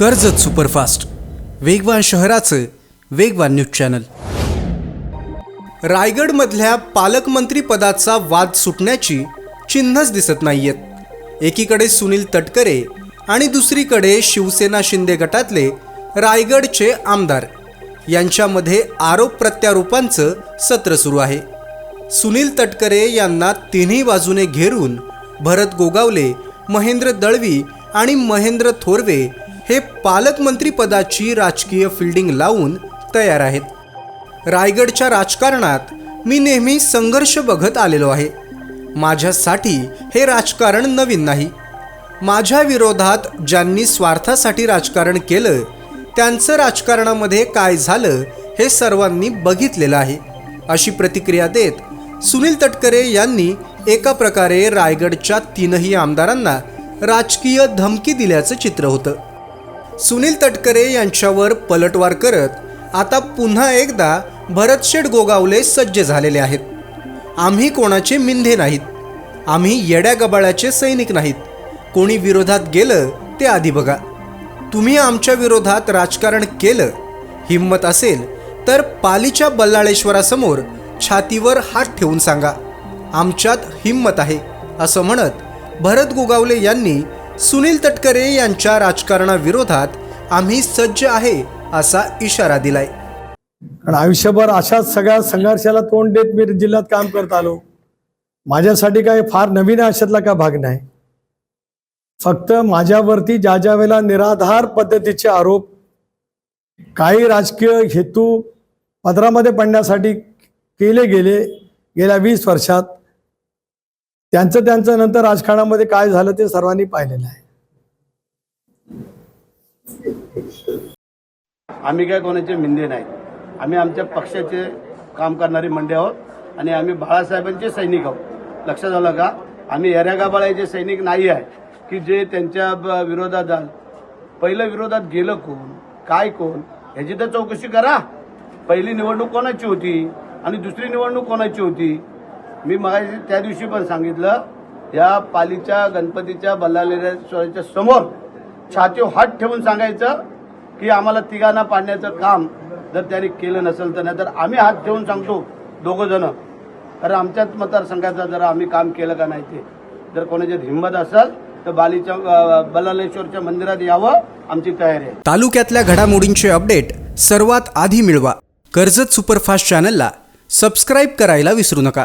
Karjat superfast. वेगवान शहराचं वेगवान न्यूज चॅनल. रायगडमधल्या पालकमंत्री पदाचा वाद सुटण्याची चिन्हच दिसत नाहीयेत. एकीकडे सुनील तटकरे आणि दुसरीकडे शिवसेना शिंदे गटातले रायगडचे आमदार. यांच्यामध्ये आरोप प्रत्यारोपांचं सत्र सुरू आहे. सुनील तटकरे यांना तिन्ही बाजूने घेरून भरत गोगावले महेंद्र दळवी आणि महेंद्र थोरवे हे पालकमंत्रीपदाची राजकीय फिल्डिंग लावून तयार आहेत. रायगडच्या राजकारणात मी नेहमी संघर्ष बघत आलेलो आहे. माझ्यासाठी हे राजकारण नवीन नाही. माझ्या विरोधात ज्यांनी स्वार्थासाठी राजकारण केलं त्यांचं राजकारणामध्ये काय झालं हे सर्वांनी बघितलेलं आहे. अशी प्रतिक्रिया देत सुनील तटकरे यांनी एका प्रकारे रायगडच्या तीनही आमदारांना राजकीय धमकी दिल्याचं चित्र होतं. सुनील तटकरे यांच्यावर पलटवार करत आता पुन्हा एकदा भरतशेठ गोगावले सज्ज झालेले आहेत. आम्ही कोणाचे मिंधे नाहीत. आम्ही येड्या गबाळाचे सैनिक नाहीत. कोणी विरोधात गेलं ते आधी बघा. तुम्ही आमच्या विरोधात राजकारण केलं हिंमत असेल तर पालीच्या बल्लाळेश्वरासमोर छातीवर हात ठेवून सांगा. आमच्यात हिंमत आहे असं म्हणत भरत गोगावले यांनी सुनील तटकरे यांच्या राजकारणाविरोधात आम्ही सज्ज आहे असा इशारा दिलाय. कारण आयुष्यभर अशाच सगळ्या संघर्षाला तोंड देत मी जिल्ह्यात काम करत आलो. माझ्यासाठी काही फार नवीन आयुष्यातला का भाग नाही. फक्त माझ्यावरती ज्या ज्या वेळेला निराधार पद्धतीचे आरोप काही राजकीय हेतू पदरामध्ये पडण्यासाठी केले गेले गेल्या वीस वर्षात त्यांचं त्यांचं नंतर राजकारणामध्ये काय झालं ते सर्वांनी पाहिलेलं आहे. आम्ही काय कोणाचे मिंदे नाही आम्ही आमच्या पक्षाचे काम करणारी मंडळी आहोत आणि आम्ही बाळासाहेबांचे सैनिक आहोत. लक्षात आलं का? आम्ही येऱ्यागाबाळाचे सैनिक नाही आहे की जे त्यांच्या विरोधात जाल पहिलं विरोधात गेलं कोण? काय कोण? ह्याची तर चौकशी करा. पहिली निवडणूक कोणाची होती? आणि दुसरी निवडणूक कोणाची होती? मी मग त्या दिवशी पण सांगितलं या पालीच्या गणपतीच्या बल्लालेश्वराच्या समोर छाती हात ठेवून सांगायचं की आम्हाला तिघांना पाडण्याचं काम जर त्यांनी केलं नसेल तर नाही तर आम्ही हात ठेवून सांगतो दोघं जण. कारण आमच्याच मतदारसंघाचं जर आम्ही काम केलं का नाही ते. जर कोणाच्यात हिंमत असेल तर बालीच्या बल्लालेश्वरच्या मंदिरात यावं आमची तयारी आहे. तालुक्यातल्या घडामोडींचे अपडेट सर्वात आधी मिळवा. कर्जत सुपरफास्ट चॅनलला सबस्क्राईब करायला विसरू नका.